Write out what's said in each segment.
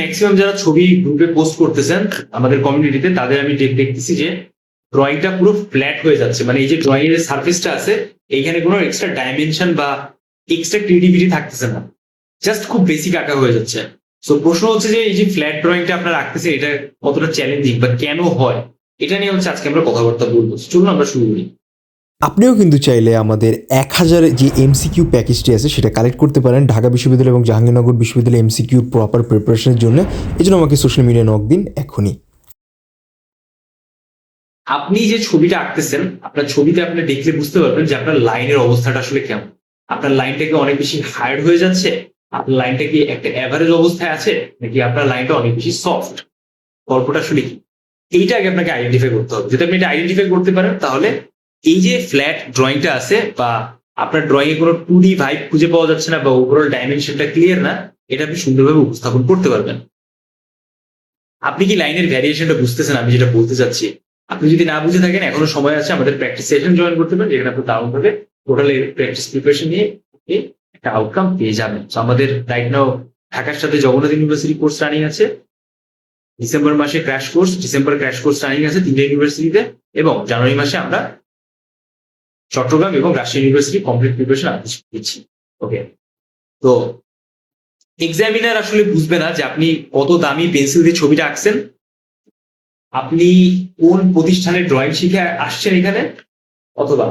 Maximum যারা ছবি গ্রুপে পোস্ট করতেছেন, আমাদের কমিউনিটিতে তাদের আমি দেখতেছি যে ড্রয়িংটা পুরো ফ্ল্যাট হয়ে যাচ্ছে। মানে এই যে ড্রয়িং এর সার্ফেসটা আছে, এইখানে কোনো এক্সট্রা ডাইমেনশন বা এক্সট্রা ক্রিয়েটিভিটি থাকতেছে না। জাস্ট খুব বেসিক আঁকা হয়ে যাচ্ছে। সো প্রশ্ন হচ্ছে যে এই যে ফ্ল্যাট ড্রয়িংটা আপনারা রাখতেছেন, এটা কতটা চ্যালেঞ্জিং বা কেন হয়? এটা নিয়ে হচ্ছে আজকে আমরা কথাবার্তা বলব। চলুন আমরা শুরু করি। আপনিও কিন্তু চাইলে আমাদের এক হাজার যে এমসিকিউ প্যাকেজটি আছে সেটা কালেক্ট করতে পারেন ঢাকা বিশ্ববিদ্যালয় এবং জাহাঙ্গীরনগর বিশ্ববিদ্যালয় এমসিকিউ প্রপার প্রিপারেশনের জন্য। এই জন্য আমাকে সোশ্যাল মিডিয়া নক দিন এখনই। আপনি যে ছবিটা আঁকতেছেন, আপনার ছবিতে আপনি দেখলে বুঝতে পারবেন যে আপনার লাইনের অবস্থাটা আসলে কেমন। আপনার লাইনটা কি অনেক বেশি হার্ড হয়ে যাচ্ছে, আপনার লাইনটা কি একটা অ্যাভারেজ অবস্থায় আছে, নাকি আপনার লাইনটা অনেক বেশি সফট গল্পটা আসলে কি? এইটা আগে আপনাকে আইডেন্টিফাই করতে হবে। যদি আপনি এটা আইডেন্টিফাই করতে পারেন, তাহলে এই যে ফ্ল্যাট ড্রয়িংটা আছে বা আপনার ড্রয়িং এ কোনো টু ডি ভাইব খুঁজে পাওয়া যাচ্ছে না বা ওভারঅল ডাইমেনশনটা ক্লিয়ার না, এটা আপনি সুন্দরভাবে উপস্থাপন করতে পারবেন। আপনি কি লাইনের ভ্যারিয়েশনটা বুঝতেছেন? আমি যেটা বলতে চাচ্ছি, আপনি যদি না বুঝে থাকেন, এখনও সময় আছে, আমাদের প্র্যাকটিস সেশন জয়েন করতে পারেন, যেখানে আপনি দারুণ ভাবে টোটাল প্র্যাকটিস প্রিপারেশন নিয়ে আপনি একটা আউটকাম পেয়ে যাবেন। তো আমাদের রাইট নাও ঢাকার সাথে জগন্নাথ ইউনিভার্সিটি কোর্স রানিং আছে। ডিসেম্বর মাসে crash course December crash course running আছে তিনটে ইউনিভার্সিটিতে এবং জানুয়ারি মাসে আমরা চট্টগ্রাম এবং রাজশাহী ইউনিভার্সিটি কমপ্লিট প্রিপারেশন দিচ্ছি। ওকে তো এক্সামিনার আসলে বুঝবে না যে আপনি কত দামি পেন্সিল দিয়ে ছবিটা আঁকছেন। আপনি কোন প্রতিষ্ঠানের ড্রয়িং শিখে আসছেন এখানে? অথবা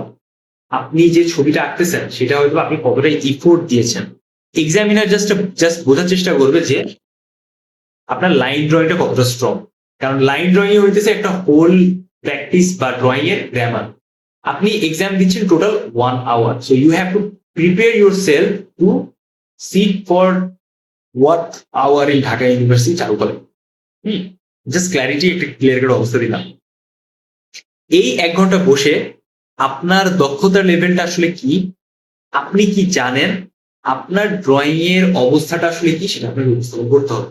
আপনি যে ছবিটা আঁকতেছেন, সেটা হয়তো আপনি কতটা ইফোর্ট দিয়েছেন। এক্সামিনার জাস্ট জাস্ট বোঝার চেষ্টা করবে যে আপনার লাইন ড্রয়িংটা কতটা স্ট্রং কারণ লাইন ড্রয়িং হইতেছে একটা হোল প্র্যাকটিস বা ড্রয়িং এর গ্রামার আপনি এক্সাম দিচ্ছেন total one hour so you have to prepare yourself to sit for what hour in Dhaka university চালু করে হুম জাস্ট ক্ল্যারিটি একটা ক্লিয়ার করে অবস্থা দিলাম। এই এক ঘণ্টা বসে আপনার দক্ষতার লেভেলটা আসলে কি? আপনি কি জানেন? আপনার ড্রয়িং এর অবস্থাটা আসলে কি? সেটা আপনাকে উপস্থাপন করতে হবে।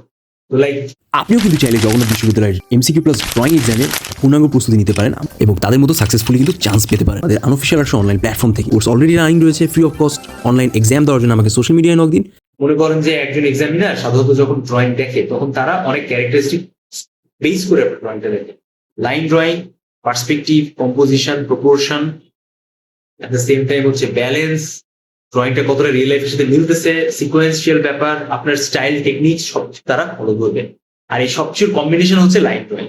আপনিও কিন্তু চাইলে জগন্নাথ বিশ্ববিদ্যালয়ের এমসিকিউ প্লাস ড্রয়িং এক্সামের পূর্ণাঙ্গ প্রস্তুতি নিতে পারেন এবং তাদের মতো সাকসেসফুলি কিন্তু চান্স পেতে পারেন। আমাদের আনঅফিসিয়াল একটা অনলাইন প্ল্যাটফর্ম থেকে কোর্স অলরেডি রানিং রয়েছে free of cost online exam দেওয়ার জন্য আমাকে সোশ্যাল মিডিয়ায় নক দিন। মনে করেন যে একজন এক্সামিনার সাধারণত যখন ড্রয়িং দেখে তখন তারা অনেক ক্যারেক্টারিস্টিক বেস করে ড্রয়িংটা দেখে। Line drawing perspective composition proportion at the same time হচ্ছে ব্যালেন্স ড্রয়িংটা কতটা রিয়েল লাইফের সাথে মিলতেছে সিকোয়েন্সিয়াল ব্যাপার, আপনার স্টাইল টেকনিক সব তারা ফলো করবে। আর এই সবচেয়ে কম্বিনেশন হচ্ছে লাইন ড্রয়িং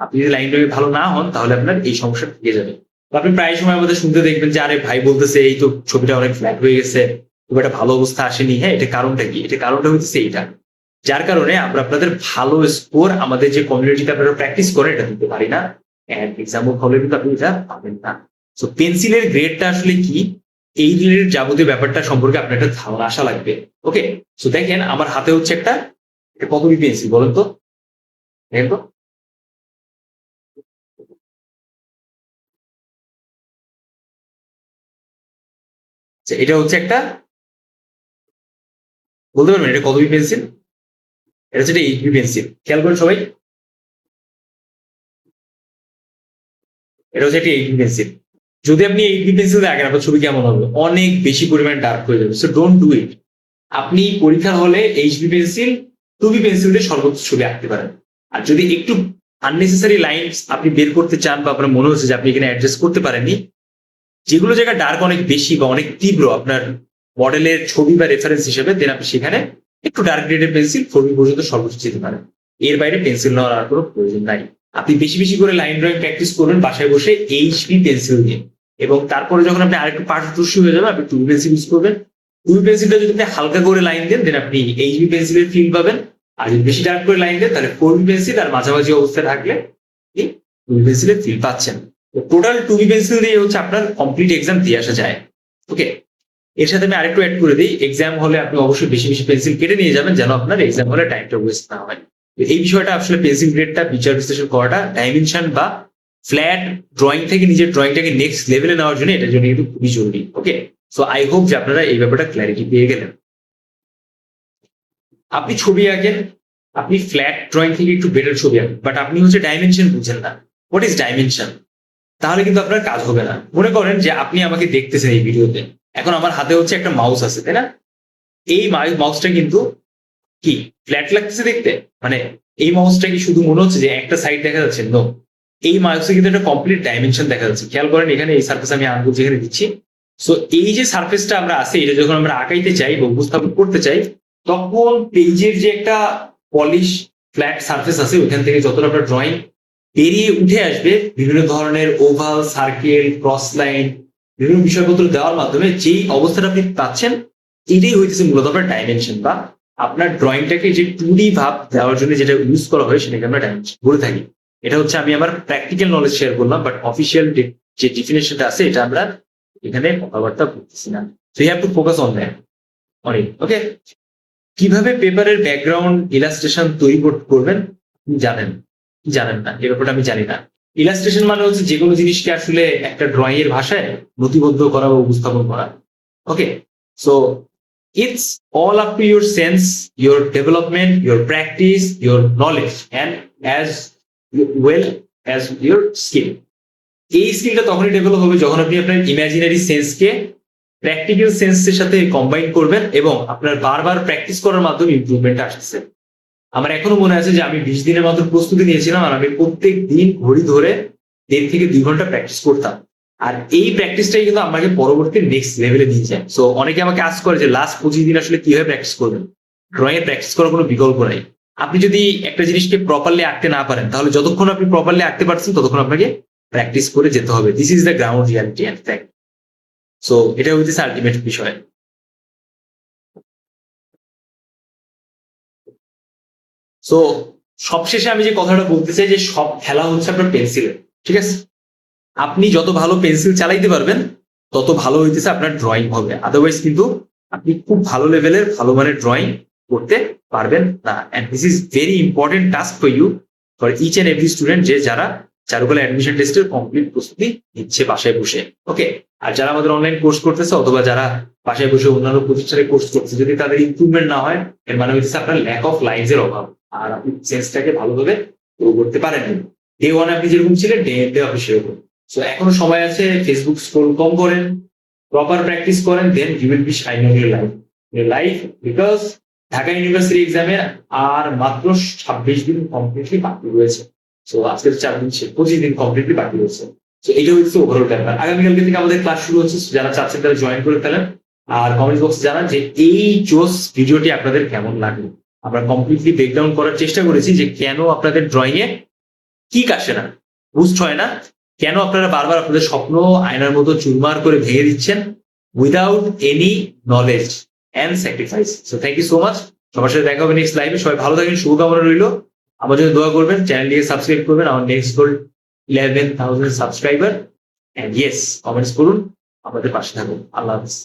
আপনি যদি লাইন ড্রয়িং ভালো না হন, তাহলে আপনার এই সমস্যা থেকে যাবে। আপনি প্রায় সময় আমাদের শুনতে দেখবেন যে, আরে ভাই বলতেছে, এই তো ছবিটা অনেক ফ্ল্যাট হয়ে গেছে, খুব একটা ভালো অবস্থা আসেনি। হ্যাঁ এটা কারণটা কি? এটা কারণটা হচ্ছে এইটা। যার কারণে আমরা আপনাদের ভালো স্কোর আমাদের যে কমিউনিটিতে আপনারা প্র্যাকটিস করেন, এটা দিতে পারি না। এক্সাম্পল হলে কিন্তু আপনি এটা পাবেন না। সো পেন্সিলের গ্রেডটা আসলে কি? এই রিলেটেড যাবতীয় ব্যাপারটা সম্পর্কে আপনার একটা ধারণা আসা লাগবে। ওকে সো দেখেন আমার হাতে হচ্ছে একটা কত বি পেন্সিল বলেন তো? দেখেন তো। আচ্ছা, এটা হচ্ছে একটা বলতে পারবেন এটা কত পেন্সিল এটা হচ্ছে এইট পেন্সিল খেয়াল করেন সবাই। এটা হচ্ছে একটা এইট পেন্সিল যদি আপনি এইট বি পেন্সিল দেখেন, আপনার ছবি কেমন হবে? অনেক বেশি পরিমাণ ডার্ক হয়ে যাবে। সো ডোন্ট ডু ইট আপনি পরীক্ষার হলে H B pencil two B pencil দিয়ে সর্বোচ্চ ছবি আঁকতে পারেন। আর যদি একটু আননেসেসারি লাইন আপনি বের করতে চান বা আপনার মনে হচ্ছে যে আপনি এখানে অ্যাডজাস্ট করতে পারেননি, যেগুলো জায়গা ডার্ক অনেক বেশি বা অনেক তীব্র আপনার মডেলের ছবি বা রেফারেন্স হিসেবে দেন আপনি সেখানে একটু ডার্ক গ্রেডের পেন্সিল ফোর পর্যন্ত সর্বোচ্চ যেতে পারেন। এর বাইরে পেন্সিল নেওয়ার আর কোনো প্রয়োজন নাই। আপনি বেশি বেশি করে লাইন ড্রয়িং প্র্যাকটিস করবেন বাসায় বসে এইচ বি পেন্সিল দিয়ে এবং তারপরে যখন আপনি আরেকটু পারদর্শী হয়ে যাবেন, আপনি টু পেন্সিল ইউজ করবেন। টু পেন্সিলটা যদি আপনি হালকা করে লাইন দেন দেন আপনি এইচ বি পেন্সিলের ফিল পাবেন। আর যদি বেশি ডার্ক করে লাইন দেন, তাহলে ফোর পেন্সিল আর মাঝামাঝি অবস্থায় থাকলে আপনি টু পেন্সিলের ফিল পাচ্ছেন। টোটাল টু বি পেন্সিল দিয়ে হচ্ছে আপনার কমপ্লিট এক্সাম দিয়ে আসা যায়। ওকে এর সাথে আমি আরেকটু অ্যাড করে দিই। এক্সাম হলে আপনি অবশ্যই বেশি বেশি পেন্সিল কেটে নিয়ে যাবেন, যেন আপনার এক্সাম হলে টাইমটা ওয়েস্ট না হয়। এই বিষয়টা আসলে পেন্সিল গ্রেডটা বিচার বিশ্লেষণ করাটা ডাইমেনশন বা ফ্ল্যাট ড্রয়িং থেকে নিজের ড্রয়িংটাকে নেক্সট লেভেলে নেওয়ার জন্য এটার জন্য কিন্তু খুবই জরুরি ওকে সো আই হোপ যে আপনারা এই ব্যাপারটা ক্ল্যারিটি পেয়ে গেলেন। আপনি ছবি আঁকেন, আপনি ফ্ল্যাট ড্রয়িং থেকে একটু বেটার ছবি আঁকেন বাট আপনি হচ্ছে ডাইমেনশন বুঝেন না। হোয়াট ইজ ডাইমেনশন তাহলে কিন্তু আপনার কাজ হবে না। মনে করেন যে আপনি আমাকে দেখতেছেন এই ভিডিওতে এখন আমার হাতে হচ্ছে একটা মাউস আছে, তাই না? এই মাউসটা কিন্তু কি? ফ্ল্যাট লাগতেছে দেখতে? মানে এই মাউসটা কি শুধু মনে হচ্ছে যে একটা সাইড দেখা যাচ্ছে? নো এই মাউসে কিন্তু একটা কমপ্লিট ডাইমেনশন দেখা যাচ্ছে। খেয়াল করেন, এখানে এই সার্ফেস আমি আঙ্গুল যেখানে দিচ্ছি। সো এই যে সার্ফেসটা আমরা আছে, এটা যখন আমরা আঁকাইতে চাই বা উপস্থাপন করতে চাই, তখন পেজের যে একটা পলিশ ফ্ল্যাট সার্ফেস আছে, ওইখান থেকে যতটা আপনার ড্রয়িং পেরিয়ে উঠে আসবে, বিভিন্ন ধরনের ওভাল সার্কেল ক্রস লাইন বিভিন্ন বিষয়পত্র দেওয়ার মাধ্যমে যেই অবস্থাটা আপনি পাচ্ছেন, এটাই হইতেছে মূলত আপনার ডাইমেনশন বা আপনার ড্রয়িংটাকে যে টু ডি ভাব দেওয়ার জন্য যেটা ইউজ করা হয় সেটাকে আমরা ডাইমেনশন বলে থাকি। এটা হচ্ছে আমি আমার প্র্যাকটিক্যাল নলেজ শেয়ার করলাম বাট অফিসিয়াল যে ডিফিনেশনটা আছে, এটা আমরা এখানে কথাবার্তা বলতেছি না। So have to focus on that অনেক ওকে কীভাবে পেপারের ব্যাকগ্রাউন্ড ইলাস্ট্রেশন তৈরি করবেন? জানেন জানেন না, এ ব্যাপারটা আমি জানি না। ইলাস্ট্রেশন মানে হচ্ছে যে কোনো জিনিসকে আসলে একটা ড্রয়িং এর ভাষায় নথিবদ্ধ করা বা উপস্থাপন করা okay so it's all up to your sense your development your practice your knowledge and as well as your skill এই স্কিলটা তখনই ডেভেলপ হবে যখন আপনি আপনার ইমাজিনারি সেন্সকে প্র্যাকটিক্যাল সেন্সের সাথে কম্বাইন করবেন এবং আপনার বারবার প্র্যাকটিস করার মাধ্যমে ইম্প্রুভমেন্ট আসছে। আমার এখনও মনে আছে যে আমি বিশ দিনের মাত্র প্রস্তুতি নিয়েছিলাম আর আমি প্রত্যেক দিন ঘড়ি ধরে দেড় থেকে দুই ঘণ্টা প্র্যাকটিস করতাম। আর এই প্র্যাকটিসটাই কিন্তু আমাকে পরবর্তী নেক্সট লেভেলে নিয়ে যায়। সো অনেকে আমাকে আস করে যে লাস্ট পঁচিশ দিন আসলে কীভাবে প্র্যাকটিস করবেন? ড্রয়িং এর প্র্যাকটিস করার কোনো বিকল্প নাই। আপনি যদি একটা জিনিসকে প্রপারলি আঁকতে না পারেন, তাহলে যতক্ষণ আপনি প্রপারলি আঁকতে পারছেন, ততক্ষণ আপনাকে প্র্যাকটিস করে যেতে হবে। This is the ground reality and fact so এটা হইতেছে আলটিমেট বিষয়। সো সবশেষে আমি যে কথাটা বলতে চাই যে, সব খেলা হচ্ছে আপনার পেন্সিলের ঠিক আছে? আপনি যত ভালো পেন্সিল চালাইতে পারবেন, তত ভালো হইতেছে আপনার ড্রয়িং হবে। আদারওয়াইজ কিন্তু আপনি খুব ভালো লেভেলের ভালো মানের ড্রয়িং করতে পারবেন না। And this is very important task for you for each and every student যে যারা চারুকলা অ্যাডমিশন টেস্টের কমপ্লিট প্রস্তুতি নিচ্ছে বাসায় বসে। ওকে আর যারা আমাদের অনলাইন কোর্স করতেছে অথবা যারা বাসায় বসে অন্যান্য প্রতিষ্ঠানে কোর্স করছে যদি তাদের ইমপ্রুভমেন্ট না হয়, এর মানে হচ্ছে আপনার ল্যাক অফ লাইনস এর অভাব। আর আপনি সেন্সটাকে ভালোভাবে করতে পারেন ডে ওয়ান আপনি যেরকম ছিলেন ডে এন্ডে আপনি সেরকম। সো এখনও সময় আছে ফেসবুক স্ক্রোল কম করেন প্রপার প্র্যাকটিস করেন then you will be shine on your life your life because Dhaka university এক্সামের আর মাত্র ছাব্বিশ দিন কমপ্লিটলি বাকি রয়েছে। সো আজকে তো চার দিন শেষ পঁচিশ দিন কমপ্লিটলি বাকি রয়েছে। তো এটা হচ্ছে ওভারঅল ব্যাপার। আগামীকালকে থেকে আমাদের ক্লাস শুরু হচ্ছে যারা চাচ্ছেন তারা জয়েন করে ফেলেন। আর কমেন্ট বক্সে জানান যে এই জোস ভিডিওটি আপনাদের কেমন লাগল। আমরা কমপ্লিটলি ব্রেকডাউন করার চেষ্টা করেছি যে কেন আপনাদের ড্রয়িং এ কি আসে না বুস্ট হয় না। কেন আপনারা বারবার আপনাদের স্বপ্ন আয়নার মতো চুরমার করে ভেঙে দিচ্ছেন? Without any knowledge and sacrifice so thank you so much সবার সাথে দেখা হবে নেক্সট লাইভে সবাই ভালো থাকেন শুভকামনা রইল। আমার জন্য দোয়া করবেন চ্যানেলটিকে সাবস্ক্রাইব করবেন। আমার next goal eleven thousand subscriber and yes comments করুন। আমাদের পাশে থাকুন। আল্লাহ হাফিজ।